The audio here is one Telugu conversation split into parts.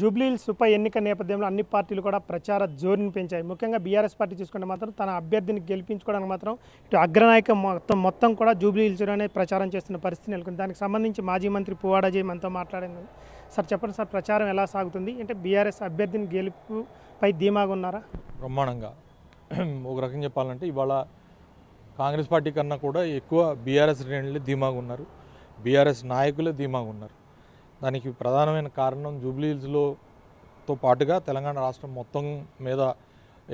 జూబ్లీహిల్స్ ఉప ఎన్నిక నేపథ్యంలో అన్ని పార్టీలు కూడా ప్రచార జోరుని పెంచాయి. ముఖ్యంగా బీఆర్ఎస్ పార్టీ చూసుకుంటే మాత్రం తన అభ్యర్థిని గెలిపించుకోవడానికి మాత్రం ఇటు అగ్రనాయక మొత్తం మొత్తం కూడా జూబ్లీహిల్స్లోనే ప్రచారం చేస్తున్న పరిస్థితి నెలకొంది. దానికి సంబంధించి మాజీ మంత్రి పువ్వాడ మనతో మాట్లాడింది సార్ చెప్పండి సార్ ప్రచారం ఎలా సాగుతుంది? అంటే బీఆర్ఎస్ అభ్యర్థిని గెలుపుపై ధీమాగా ఉన్నారా? బ్రహ్మాండంగా. ఒక రకంగా చెప్పాలంటే ఇవాళ కాంగ్రెస్ పార్టీ కన్నా కూడా ఎక్కువ బీఆర్ఎస్ శ్రేణులే ధీమాగా ఉన్నారు. బీఆర్ఎస్ నాయకులే ధీమాగా ఉన్నారు. దానికి ప్రధానమైన కారణం జూబ్లీహిల్స్లోతో పాటుగా తెలంగాణ రాష్ట్రం మొత్తం మీద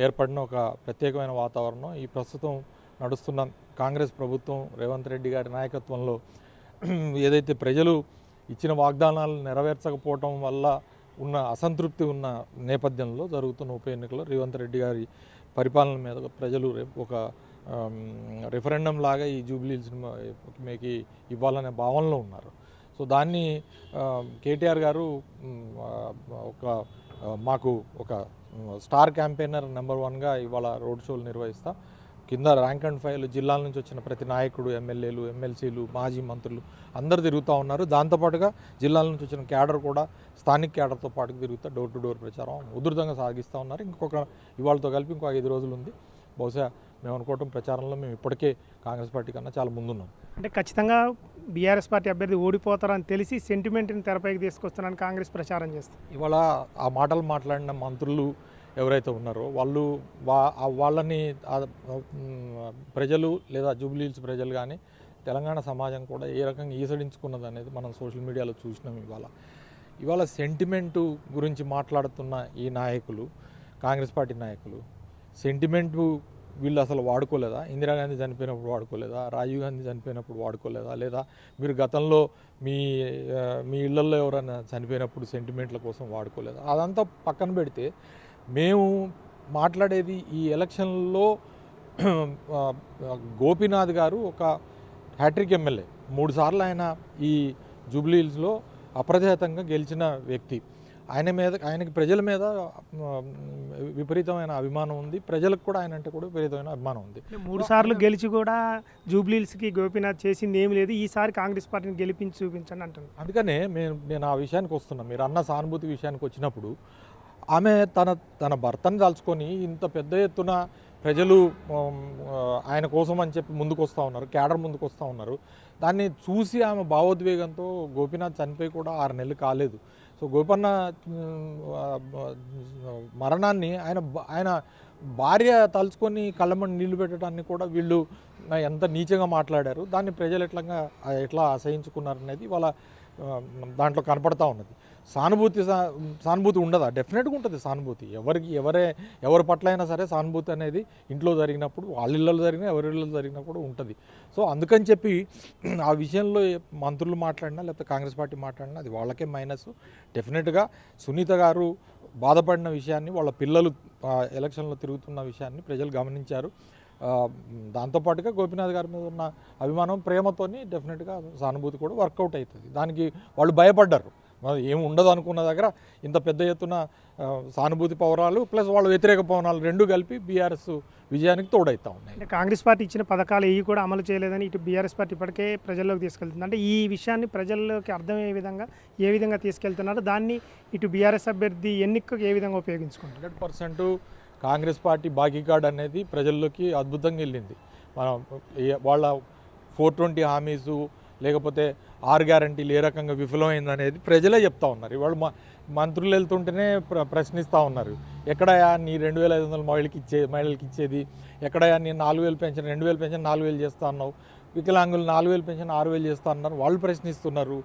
ఏర్పడిన ఒక ప్రత్యేకమైన వాతావరణం. ఈ ప్రస్తుతం నడుస్తున్న కాంగ్రెస్ ప్రభుత్వం రేవంత్ రెడ్డి గారి నాయకత్వంలో ఏదైతే ప్రజలు ఇచ్చిన వాగ్దానాలు నెరవేర్చకపోవటం వల్ల ఉన్న అసంతృప్తి ఉన్న నేపథ్యంలో జరుగుతున్న ఉప ఎన్నికలో రేవంత్ రెడ్డి గారి పరిపాలన మీద ప్రజలు రేపు ఒక రెఫరెండం లాగా ఈ జూబ్లీహిల్స్ మీకు ఇవ్వాలనే భావనలో ఉన్నారు. సో దాన్ని కేటీఆర్ గారు ఒక మాకు ఒక స్టార్ క్యాంపెయినర్ నెంబర్ వన్గా ఇవాళ రోడ్ షోలు నిర్వహిస్తా. కింద ర్యాంక్ అండ్ ఫైల్ జిల్లాల నుంచి వచ్చిన ప్రతి నాయకుడు ఎమ్మెల్యేలు ఎమ్మెల్సీలు మాజీ మంత్రులు అందరు తిరుగుతూ ఉన్నారు. దాంతోపాటుగా జిల్లాల నుంచి వచ్చిన క్యాడర్ కూడా స్థానిక క్యాడర్తో పాటు తిరుగుతూ డోర్ టు డోర్ ప్రచారం ఉధృతంగా సాగిస్తూ ఉన్నారు. ఇంకొక ఇవాళతో కలిపి ఇంకో ఐదు రోజులు ఉంది. బహుశా మేము అనుకోవటం ప్రచారంలో మేము ఇప్పటికే కాంగ్రెస్ పార్టీ కన్నా చాలా ముందున్నాం. అంటే ఖచ్చితంగా బీఆర్ఎస్ పార్టీ అభ్యర్థి ఓడిపోతారని తెలిసి సెంటిమెంట్ని తెరపైకి తీసుకొస్తానని కాంగ్రెస్ ప్రచారం చేస్తుంది. ఇవాళ ఆ మాటలు మాట్లాడిన మంత్రులు ఎవరైతే ఉన్నారో వాళ్ళు వా వాళ్ళని ప్రజలు లేదా జూబ్లీహిల్స్ ప్రజలు కానీ తెలంగాణ సమాజం కూడా ఏ రకంగా ఈసడించుకున్నది అనేది మనం సోషల్ మీడియాలో చూసినాం ఇవాళ. ఇవాళ సెంటిమెంటు గురించి మాట్లాడుతున్న ఈ నాయకులు కాంగ్రెస్ పార్టీ నాయకులు సెంటిమెంటు వీళ్ళు అసలు వాడుకోలేదా? ఇందిరాగాంధీ చనిపోయినప్పుడు వాడుకోలేదా? రాజీవ్ గాంధీ చనిపోయినప్పుడు వాడుకోలేదా? లేదా మీరు గతంలో మీ మీ ఇళ్ళలో ఎవరైనా చనిపోయినప్పుడు సెంటిమెంట్ల కోసం వాడుకోలేదా? అదంతా పక్కన పెడితే మేము మాట్లాడేది ఈ ఎలక్షన్లో గోపీనాథ్ గారు ఒక హ్యాట్రిక్ ఎమ్మెల్యే. మూడుసార్లు ఆయన ఈ జూబ్లీహిల్స్లో అప్రజాతంగా గెలిచిన వ్యక్తి. ఆయన మీద ఆయనకి ప్రజల మీద విపరీతమైన అభిమానం ఉంది. ప్రజలకు కూడా ఆయన అంటే కూడా విపరీతమైన అభిమానం ఉంది. మూడు సార్లు గెలిచి కూడా జూబ్లీహిల్స్కి గోపీనాథ్ చేసింది ఏమీ లేదు. ఈసారి కాంగ్రెస్ పార్టీని గెలిపించి చూపించండి అంటున్నారు. అందుకనే నేను నేను ఆ విషయానికి వస్తున్నా. మీరు అన్న సానుభూతి విషయానికి వచ్చినప్పుడు ఆమె తన తన భర్తను దాల్చుకొని ఇంత పెద్ద ఎత్తున ప్రజలు ఆయన కోసం అని చెప్పి ముందుకు వస్తూ ఉన్నారు క్యాడర్ ముందుకు వస్తూ ఉన్నారు. దాన్ని చూసి ఆమె భావోద్వేగంతో గోపీనాథ్ చనిపోయి కూడా ఆరు నెలలు కాలేదు. సో గోపన్న మరణాన్ని ఆయన ఆయన భార్య తలుచుకొని కళ్ళమని నీళ్ళు పెట్టడాన్ని కూడా వీళ్ళు ఎంత నీచంగా మాట్లాడారు. దాన్ని ప్రజలు ఎట్లంగా ఎట్లా అసహించుకున్నారు అనేది వాళ్ళ దాంట్లో కనపడతా ఉన్నది. సానుభూతి సా- సానుభూతి ఉండదా? డెఫినెట్గా ఉంటుంది సానుభూతి. ఎవరికి ఎవరే ఎవరి పట్ల అయినా సరే సానుభూతి అనేది ఇంట్లో జరిగినప్పుడు వాళ్ళ ఇళ్ళలో జరిగినా ఎవరి ఇళ్ళలో జరిగినప్పుడు ఉంటుంది. సో అందుకని చెప్పి ఆ విషయంలో మంత్రులు మాట్లాడినా లేకపోతే కాంగ్రెస్ పార్టీ మాట్లాడినా అది వాళ్ళకే మైనస్. డెఫినెట్గా సునీత గారు బాధపడిన విషయాన్ని వాళ్ళ పిల్లలు ఎలక్షన్లో తిరుగుతున్న విషయాన్ని ప్రజలు గమనించారు. దాంతోపాటుగా గోపీనాథ్ గారి మీద ఉన్న అభిమానం ప్రేమతోని డెఫినెట్గా సానుభూతి కూడా వర్కౌట్ అవుతుంది. దానికి వాళ్ళు భయపడ్డారు. మరి ఏం ఉండదు అనుకున్న దగ్గర ఇంత పెద్ద ఎత్తున సానుభూతి పౌరాలు ప్లస్ వాళ్ళ వ్యతిరేక పవనాలు రెండు కలిపి బీఆర్ఎస్ విజయానికి తోడవుతా ఉన్నాయి. కాంగ్రెస్ పార్టీ ఇచ్చిన పథకాలు ఇవి కూడా అమలు చేయలేదని ఇటు బీఆర్ఎస్ పార్టీ ఇప్పటికే ప్రజల్లోకి తీసుకెళ్తుంది. అంటే ఈ విషయాన్ని ప్రజల్లోకి అర్థమయ్యే విధంగా ఏ విధంగా తీసుకెళ్తున్నారు దాన్ని ఇటు బీఆర్ఎస్ అభ్యర్థి ఎన్నికకు ఏ విధంగా ఉపయోగించుకుంటారు? హండ్రెడ్ పర్సెంట్ కాంగ్రెస్ పార్టీ బాకీ కార్డ్ అనేది ప్రజల్లోకి అద్భుతంగా వెళ్ళింది. మనం వాళ్ళ ఫోర్ ట్వంటీ హామీసు లేకపోతే ఆరు గ్యారంటీలు ఏ రకంగా విఫలమైంది అనేది ప్రజలే చెప్తా ఉన్నారు. ఇవాళ మా మంత్రులు వెళ్తుంటేనే ప్ర ప్రశ్నిస్తూ ఉన్నారు. ఎక్కడయా నీ రెండు వేల ఐదు వందల మహిళకి ఇచ్చే మహిళలకి ఇచ్చేది? ఎక్కడయా నీ నాలుగు వేలు పెంచిన రెండు వేలు పెంచిన నాలుగు వేలు చేస్తా అన్నావు? వికలాంగులు నాలుగు వేలు పెన్షన్ ఆరు వేలు చేస్తా అన్నారు. వాళ్ళు ప్రశ్నిస్తున్నారు.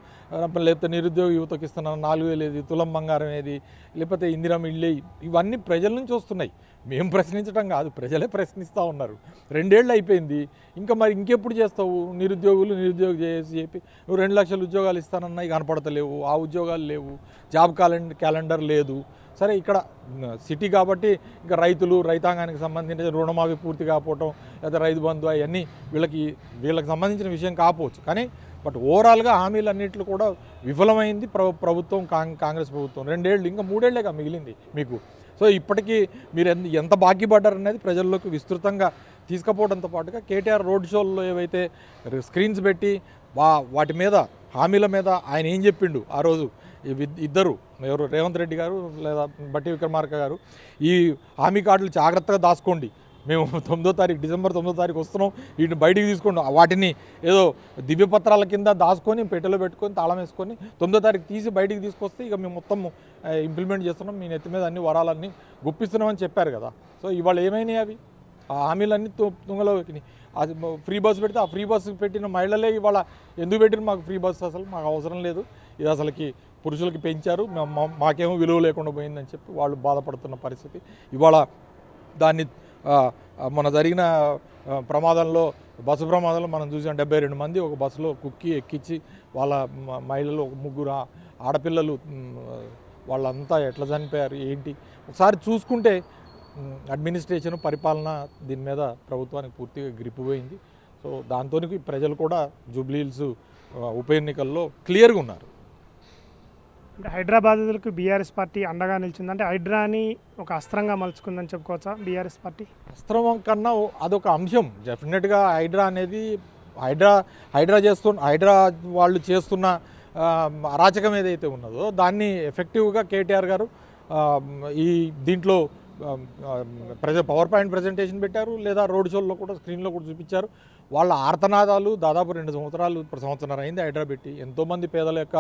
లేకపోతే నిరుద్యోగ యువతకి ఇస్తున్నారు నాలుగు వేలు ఏది తులం బంగారం ఏది లేకపోతే ఇందిరం ఇళ్ళే ఇవన్నీ ప్రజల నుంచి వస్తున్నాయి. మేము ప్రశ్నించడం కాదు ప్రజలే ప్రశ్నిస్తూ ఉన్నారు. రెండేళ్ళు అయిపోయింది. ఇంకా మరి ఇంకెప్పుడు చేస్తావు? నిరుద్యోగులు నిరుద్యోగం చేసి చెప్పి నువ్వు రెండు లక్షల ఉద్యోగాలు ఇస్తానన్నాయి కనపడతలేవు. ఆ ఉద్యోగాలు లేవు. జాబ్ క్యాలెండర్ క్యాలెండర్ లేదు. సరే ఇక్కడ సిటీ కాబట్టి ఇంకా రైతులు రైతాంగానికి సంబంధించిన రుణమాఫీ పూర్తి కాకపోవటం లేదా రైతు బంధు అవన్నీ వీళ్ళకి వీళ్ళకి సంబంధించిన విషయం కాకపోవచ్చు. కానీ బట్ ఓవరాల్గా హామీలు అన్నింటిలో కూడా విఫలమైంది ప్ర ప్రభుత్వం కాంగ్ కాంగ్రెస్ ప్రభుత్వం. రెండేళ్ళు ఇంకా మూడేళ్ళేగా మిగిలింది మీకు. సో ఇప్పటికీ మీరు ఎంత ఎంత బాకీ అనేది ప్రజల్లోకి విస్తృతంగా తీసుకుపోవడంతో పాటుగా కేటీఆర్ రోడ్ షోల్లో ఏవైతే స్క్రీన్స్ పెట్టి వా వాటి మీద హామీల మీద ఆయన ఏం చెప్పిండు ఆ రోజు? ఇద్దరు ఎవరు రేవంత్ రెడ్డి గారు లేదా బట్టి విక్రమార్క గారు ఈ హామీ కార్డులు జాగ్రత్తగా దాచుకోండి. మేము తొమ్మిదో తారీఖు డిసెంబర్ తొమ్మిదో తారీఖు వస్తున్నాం వీటిని బయటికి తీసుకోండి. వాటిని ఏదో దివ్యపత్రాల కింద దాచుకొని పెట్టెలో పెట్టుకొని తాళం వేసుకొని తొమ్మిదో తారీఖు తీసి బయటికి తీసుకొస్తే ఇక మేము మొత్తం ఇంప్లిమెంట్ చేస్తున్నాం. మీ నెత్తి మీద అన్ని వరాలన్నీ గుప్పిస్తున్నామని చెప్పారు కదా. సో ఇవాళ ఏమైనాయి అవి? ఆ హామీలన్నీ తుంగలో అది ఫ్రీ బస్సు పెడితే ఆ ఫ్రీ బస్సు పెట్టిన మహిళలే ఇవాళ ఎందుకు పెట్టిన మాకు ఫ్రీ బస్సు అసలు? మాకు అవసరం లేదు. ఇది అసలుకి పురుషులకి పెంచారు. మాకేమో విలువ లేకుండా పోయిందని చెప్పి వాళ్ళు బాధపడుతున్న పరిస్థితి. ఇవాళ దాన్ని మన జరిగిన ప్రమాదంలో బస్సు ప్రమాదంలో మనం చూసాం డెబ్బై రెండు మంది ఒక బస్సులో కుక్కి ఎక్కించి వాళ్ళ మహిళలు ఒక ముగ్గురు ఆడపిల్లలు వాళ్ళంతా ఎట్లా చనిపోయారు ఏంటి? ఒకసారి చూసుకుంటే అడ్మినిస్ట్రేషన్ పరిపాలన దీని మీద ప్రభుత్వానికి పూర్తిగా గ్రిప్ పోయింది. సో దాంతో ప్రజలు కూడా జూబ్లీహిల్స్ ఉప ఎన్నికల్లో క్లియర్గా ఉన్నారు. అంటే హైదరాబాదులకు బీఆర్ఎస్ పార్టీ అండగా నిలిచింది. అంటే హైడ్రాని ఒక అస్త్రంగా మలుచుకుందని చెప్పుకోవచ్చా బీఆర్ఎస్ పార్టీ? అస్త్రం కన్నా అదొక అంశం. డెఫినెట్గా హైడ్రా అనేది హైడ్రా హైడ్రా చేస్తున్న హైడ్రా వాళ్ళు చేస్తున్న అరాచకం ఏదైతే ఉన్నదో దాన్ని ఎఫెక్టివ్గా కేటీఆర్ గారు ఈ దీంట్లో ప్రజ పవర్ పాయింట్ ప్రజెంటేషన్ పెట్టారు. లేదా రోడ్ షోల్లో కూడా స్క్రీన్లో కూడా చూపించారు. వాళ్ళ ఆర్తనాదాలు దాదాపు రెండు సంవత్సరాలు సంవత్సరం అయింది హైడ్రా ఎంతోమంది పేదల యొక్క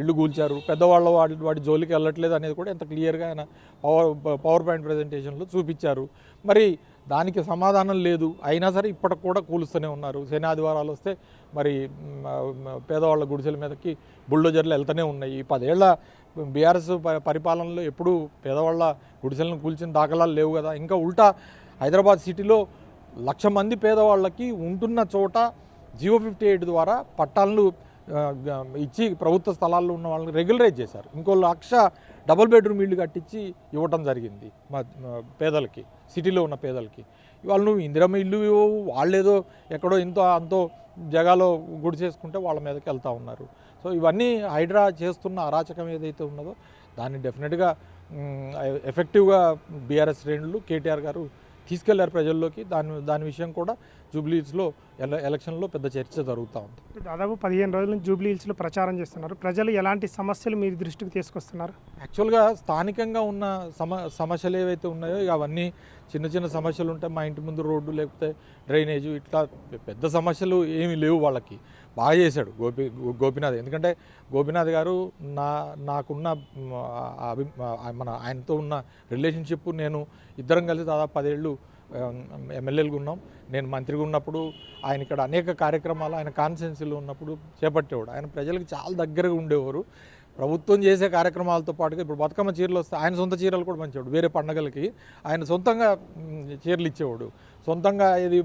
ఇళ్ళు కూల్చారు పెద్దవాళ్ళ వాడి వాడి జోలికి వెళ్ళట్లేదు అనేది కూడా ఎంత క్లియర్గా ఆయన పవర్ పవర్ పాయింట్ ప్రజెంటేషన్లో చూపించారు. మరి దానికి సమాధానం లేదు. అయినా సరే ఇప్పటికి కూడా కూలుస్తూనే ఉన్నారు. శని ఆదివారాలు వస్తే మరి పేదవాళ్ళ గుడిసెల మీదకి బుల్డోజర్లు వెళ్తూనే ఉన్నాయి. ఈ పదేళ్ళ బీఆర్ఎస్ పరిపాలనలో ఎప్పుడూ పేదవాళ్ళ గుడిసెలను కూల్చిన దాఖలాలు లేవు కదా. ఇంకా ఉల్టా హైదరాబాద్ సిటీలో లక్ష మంది పేదవాళ్ళకి ఉంటున్న చోట జియో ఫిఫ్టీ ఎయిట్ ద్వారా పట్టాలను ఇచ్చి ప్రభుత్వ స్థలాల్లో ఉన్న వాళ్ళని రెగ్యులరైజ్ చేశారు. ఇంకో లక్ష డబుల్ బెడ్రూమ్ ఇల్లు కట్టించి ఇవ్వటం జరిగింది మా పేదలకి సిటీలో ఉన్న పేదలకి. వాళ్ళు నువ్వు ఇందిరమ్మ ఇల్లు ఇవ్వవు వాళ్ళేదో ఎక్కడో ఇంతో అంతో జగాలో గుడి చేసుకుంటే వాళ్ళ మీదకి వెళ్తూ ఉన్నారు. సో ఇవన్నీ హైడ్రా చేస్తున్న అరాచకం ఏదైతే ఉన్నదో దాన్ని డెఫినెట్గా ఎఫెక్టివ్గా బీఆర్ఎస్ శ్రేణులు కేటీఆర్ గారు తీసుకెళ్ళారు ప్రజల్లోకి. దాని దాని విషయం కూడా జూబ్లీస్లో ఎల ఎలక్షన్లో పెద్ద చర్చ జరుగుతూ ఉంది. దాదాపు పదిహేను రోజుల నుంచి జూబ్లీ హిల్స్లో ప్రచారం చేస్తున్నారు. ప్రజలు ఎలాంటి సమస్యలు మీ దృష్టికి తీసుకొస్తున్నారు? యాక్చువల్గా స్థానికంగా ఉన్న సమ సమస్యలు ఏవైతే ఉన్నాయో ఇక అవన్నీ చిన్న చిన్న సమస్యలు ఉంటాయి మా ఇంటి ముందు రోడ్డు లేకపోతే డ్రైనేజు ఇట్లా పెద్ద సమస్యలు ఏమీ లేవు వాళ్ళకి. బాగా చేశాడు గోపి గోపినాథ్. ఎందుకంటే గోపినాథ్ గారు నా నాకున్న అభి మన ఆయనతో ఉన్న రిలేషన్షిప్ నేను ఇద్దరం కలిసి దాదాపు పదేళ్ళు ఎమ్మెల్యేలుగా ఉన్నాం. నేను మంత్రిగా ఉన్నప్పుడు ఆయన ఇక్కడ అనేక కార్యక్రమాలు ఆయన కాన్స్టిట్యున్సీలో ఉన్నప్పుడు చేపట్టేవాడు. ఆయన ప్రజలకు చాలా దగ్గరగా ఉండేవారు. ప్రభుత్వం చేసే కార్యక్రమాలతో పాటుగా ఇప్పుడు బతుకమ్మ చీరలు వస్తే ఆయన సొంత చీరలు కూడా పంచేవాడు వేరే పండగలకి. ఆయన సొంతంగా చీరలు ఇచ్చేవాడు. సొంతంగా ఇది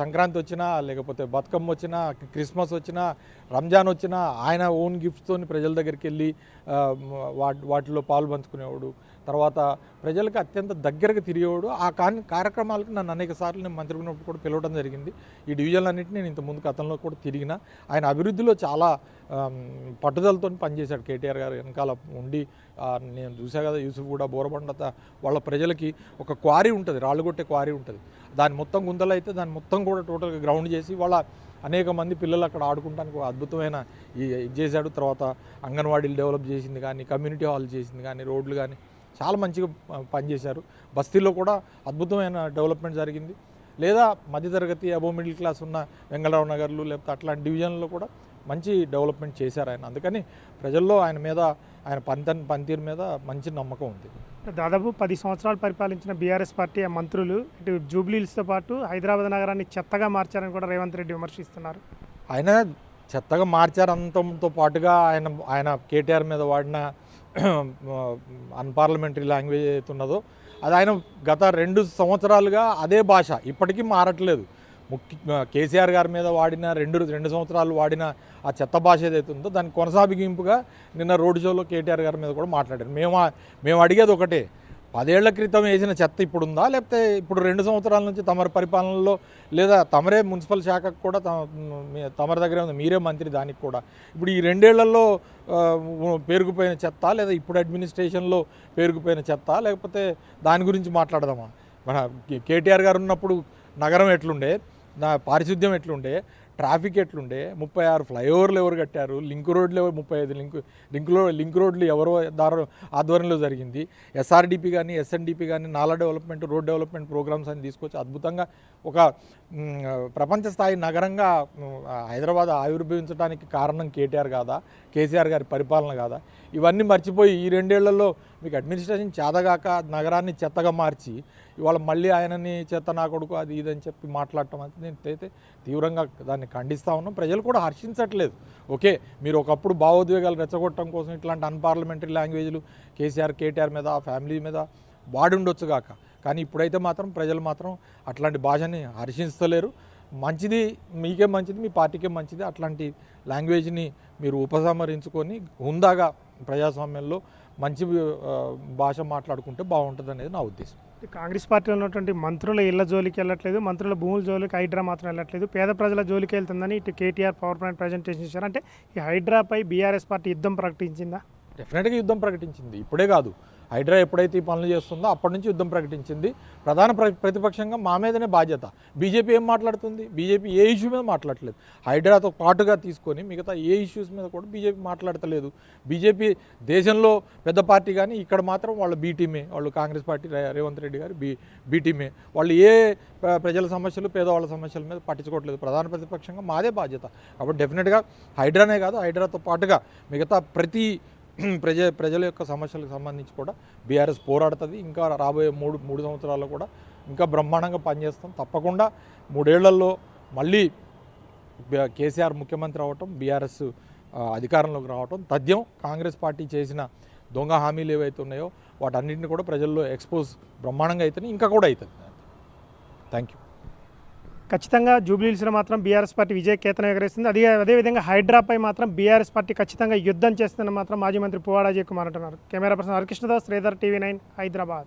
సంక్రాంతి వచ్చినా లేకపోతే బతుకమ్మ వచ్చినా క్రిస్మస్ వచ్చినా రంజాన్ వచ్చినా ఆయన ఓన్ గిఫ్ట్స్తో ప్రజల దగ్గరికి వెళ్ళి వాటి వాటిలో పాలు పంచుకునేవాడు. తర్వాత ప్రజలకు అత్యంత దగ్గరగా తిరిగేవాడు. ఆ కాన్ కార్యక్రమాలకు నన్ను అనేక సార్లు నేను మంత్రి ఉన్నప్పుడు కూడా పిలవడం జరిగింది. ఈ డివిజన్లన్నింటినీ నేను ఇంత ముందు గతంలో కూడా తిరిగిన. ఆయన అభివృద్ధిలో చాలా పట్టుదలతో పనిచేశాడు కేటీఆర్ గారు. వెనకాల ఉండి నేను చూసా కదా యూసుఫ్ కూడా బోరబండ వాళ్ళ ప్రజలకి ఒక క్వారీ ఉంటుంది. రాళ్ళు కొట్టే క్వారీ ఉంటుంది. దాని మొత్తం గుంతలు అయితే దాని మొత్తం కూడా టోటల్గా గ్రౌండ్ చేసి వాళ్ళ అనేక మంది పిల్లలు అక్కడ ఆడుకుంటానికి అద్భుతమైన ఈ ఇది చేశాడు. తర్వాత అంగన్వాడీలు డెవలప్ చేసింది కానీ కమ్యూనిటీ హాల్ చేసింది కానీ రోడ్లు కానీ చాలా మంచిగా పనిచేశారు. బస్తీలో కూడా అద్భుతమైన డెవలప్మెంట్ జరిగింది. లేదా మధ్యతరగతి అబో మిడిల్ క్లాస్ ఉన్న వెంగళరావు నగర్లు లేకపోతే అట్లాంటి డివిజన్లో కూడా మంచి డెవలప్మెంట్ చేశారు ఆయన. అందుకని ప్రజల్లో ఆయన మీద ఆయన పంతన్ పనితీరు మీద మంచి నమ్మకం ఉంది. దాదాపు పది సంవత్సరాలు పరిపాలించిన బీఆర్ఎస్ పార్టీ మంత్రులు ఇటు జూబ్లీ హిల్స్తో పాటు హైదరాబాద్ నగరాన్ని చెత్తగా మార్చారని కూడా రేవంత్ రెడ్డి విమర్శిస్తున్నారు. ఆయన చెత్తగా మార్చారు అంతంతో పాటుగా ఆయన ఆయన కేటీఆర్ మీద వాడిన అన్పార్లమెంటరీ లాంగ్వేజ్ ఏదైతే ఉన్నదో అది ఆయన గత రెండు సంవత్సరాలుగా అదే భాష ఇప్పటికీ మారట్లేదు. ముఖ్య కేసీఆర్ గారి మీద వాడిన రెండు రెండు సంవత్సరాలు వాడిన ఆ చెత్త భాష ఏదైతే ఉందో దాని కొనసాగింపుగా నిన్న రోడ్ షోలో కేటీఆర్ గారి మీద కూడా మాట్లాడారు. మేము మేము అడిగేది ఒకటే పదేళ్ళ క్రితం వేసిన చెత్త ఇప్పుడుందా? లేకపోతే ఇప్పుడు రెండు సంవత్సరాల నుంచి తమరి పరిపాలనలో లేదా తమరే మున్సిపల్ శాఖకు కూడా తమ- తమరి దగ్గరే ఉంది మీరే మంత్రి దానికి కూడా. ఇప్పుడు ఈ రెండేళ్ళలో పేరుకుపోయిన చెత్త లేదా ఇప్పుడు అడ్మినిస్ట్రేషన్లో పేరుకుపోయిన చెత్త లేకపోతే దాని గురించి మాట్లాడదామా? మన కే- కేటీఆర్ గారు ఉన్నప్పుడు నగరం ఎట్లుండే? నా పారిశుద్ధ్యం ఎట్లుండే? ట్రాఫిక్ ఎట్లుండే? ముప్పై ఆరు ఫ్లైఓవర్లు ఎవరు కట్టారు? లింక్ రోడ్లు ఎవరు ముప్పై ఐదు లింక్ లింక్ రోడ్ లింక్ రోడ్లు ఎవరు దారు ఆధ్వర్యంలో జరిగింది? ఎస్ఆర్డిపి కానీ ఎస్ఎన్డిపి కానీ నాలా డెవలప్మెంట్ రోడ్ డెవలప్మెంట్ ప్రోగ్రామ్స్ అని తీసుకొచ్చి అద్భుతంగా ఒక ప్రపంచ స్థాయి నగరంగా హైదరాబాద్ ఆవిర్భవించడానికి కారణం కేటీఆర్ కాదా కేసీఆర్ గారి పరిపాలన కాదా ఇవన్నీ మర్చిపోయి ఈ రెండేళ్ళలో మీకు అడ్మినిస్ట్రేషన్ చేతగాక నగరాన్ని చెత్తగా మార్చి ఇవాళ మళ్ళీ ఆయనని చెత్త నా కొడుకు అది ఇది అని చెప్పి మాట్లాడటం అంటే నేను అయితే తీవ్రంగా దాన్ని ఖండిస్తూ ఉన్నాం. ప్రజలు కూడా హర్షించట్లేదు. ఓకే మీరు ఒకప్పుడు భావోద్వేగాలు రెచ్చగొట్టడం కోసం ఇట్లాంటి అన్పార్లమెంటరీ లాంగ్వేజ్లు కేసీఆర్ కేటీఆర్ మీద ఫ్యామిలీ మీద వాడి ఉండొచ్చు కాక కానీ ఇప్పుడైతే మాత్రం ప్రజలు మాత్రం అట్లాంటి భాషని హర్షించలేరు. మంచిది మీకే మంచిది మీ పార్టీకే మంచిది. అట్లాంటి లాంగ్వేజ్ని మీరు ఉపసంహరించుకొని హుందాగా ప్రజాస్వామ్యంలో మంచి భాష మాట్లాడుకుంటే బాగుంటుంది అనేది నా ఉద్దేశం. కాంగ్రెస్ పార్టీలో ఉన్నటువంటి మంత్రుల ఇళ్ళ జోలికి వెళ్ళట్లేదు మంత్రుల భూముల జోలికి హైడ్రా మాత్రం వెళ్ళట్లేదు పేద ప్రజల జోలికి వెళ్తుందని ఇటు కేటీఆర్ పవర్ పాయింట్ ప్రజెంటేషన్ ఇచ్చారు. అంటే ఈ హైడ్రాపై బీఆర్ఎస్ పార్టీ యుద్ధం ప్రకటించిందా? డెఫినెట్గా యుద్ధం ప్రకటించింది. ఇప్పుడే కాదు. హైడ్రా ఎప్పుడైతే ఈ పనులు చేస్తుందో అప్పటి నుంచి యుద్ధం ప్రకటించింది. ప్రధాన ప్ర ప్రతిపక్షంగా మా మీదనే బాధ్యత. బీజేపీ ఏం మాట్లాడుతుంది? బీజేపీ ఏ ఇష్యూ మీద మాట్లాడట్లేదు. హైడ్రాతో పాటుగా తీసుకొని మిగతా ఏ ఇష్యూస్ మీద కూడా బీజేపీ మాట్లాడతలేదు. బీజేపీ దేశంలో పెద్ద పార్టీ కానీ ఇక్కడ మాత్రం వాళ్ళ బీటీమే వాళ్ళు కాంగ్రెస్ పార్టీ రేవంత్ రెడ్డి గారు బీ బీటీమే వాళ్ళు ఏ ప్రజల సమస్యలు పేదవాళ్ళ సమస్యల మీద పట్టించుకోవట్లేదు. ప్రధాన ప్రతిపక్షంగా మాదే బాధ్యత. కాబట్టి డెఫినెట్గా హైడ్రానే కాదు హైడ్రాతో పాటుగా మిగతా ప్రతి ప్రజ ప్రజల యొక్క సమస్యలకు సంబంధించి కూడా బీఆర్ఎస్ పోరాడుతుంది. ఇంకా రాబోయే మూడు మూడు సంవత్సరాల్లో కూడా ఇంకా బ్రహ్మాండంగా పనిచేస్తాం. తప్పకుండా మూడేళ్ళలో మళ్ళీ కేసీఆర్ ముఖ్యమంత్రి అవటం బీఆర్ఎస్ అధికారంలోకి రావటం తథ్యం కాంగ్రెస్ పార్టీ చేసిన దొంగ హామీలు ఏవైతే ఉన్నాయో వాటన్నింటిని కూడా ప్రజల్లో ఎక్స్పోజ్ బ్రహ్మాండంగా అవుతుంది ఇంకా కూడా అవుతుంది థ్యాంక్ యూ ఖచ్చితంగా జూబ్లీహిల్స్లో మాత్రం బీఆర్ఎస్ పార్టీ విజయ కేతనం ఎగరేస్తుంది అదే అదేవిధంగా హైడ్రాపై మాత్రం బీఆర్ఎస్ పార్టీ ఖచ్చితంగా యుద్ధం చేస్తుందని మాత్రం మాజీ మంత్రి పువ్వాడ అజయ్ కుమార్ అంటున్నారు. Camera person Harikrishnadas Sridhar TV nine Hyderabad.